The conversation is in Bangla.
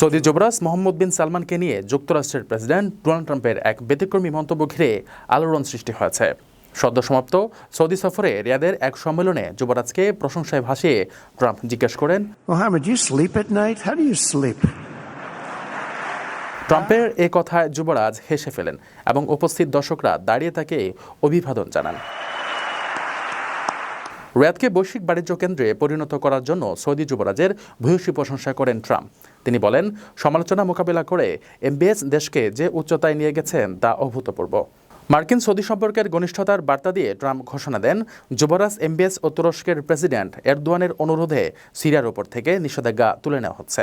সৌদি যুবরাজ মোহাম্মদ বিন সালমানকে নিয়ে যুক্তরাষ্ট্রের প্রেসিডেন্ট ডোনাল্ড ট্রাম্পের এক ব্যতিক্রমী মন্তব্য ঘিরে আলোড়ন সৃষ্টি হয়েছে। সদ্য সমাপ্ত সৌদি সফরে রিয়াদের এক সম্মেলনে যুবরাজকে প্রশংসায় ভাসিয়ে ট্রাম্প জিজ্ঞেস করেন Mohammed, do you sleep at night? How do ট্রাম্পের এ কথায় যুবরাজ হেসে ফেলেন এবং উপস্থিত দর্শকরা দাঁড়িয়ে তাকে অভিবাদন জানান। রিয়াদকে বৈশ্বিক বাণিজ্য কেন্দ্রে পরিণত করার জন্য সৌদি যুবরাজের ভূয়সী প্রশংসা করেন ট্রাম্প। তিনি বলেন, সমালোচনা মোকাবিলা করে এমবিএস দেশকে যে উচ্চতায় নিয়ে গেছেন তা অভূতপূর্ব। মার্কিন সৌদি সম্পর্কের ঘনিষ্ঠতার বার্তা দিয়ে ট্রাম্প ঘোষণা দেন, যুবরাজ এমবিএস ও তুরস্কের প্রেসিডেন্ট এরদোয়ানের অনুরোধে সিরিয়ার ওপর থেকে নিষেধাজ্ঞা তুলে নেওয়া হচ্ছে।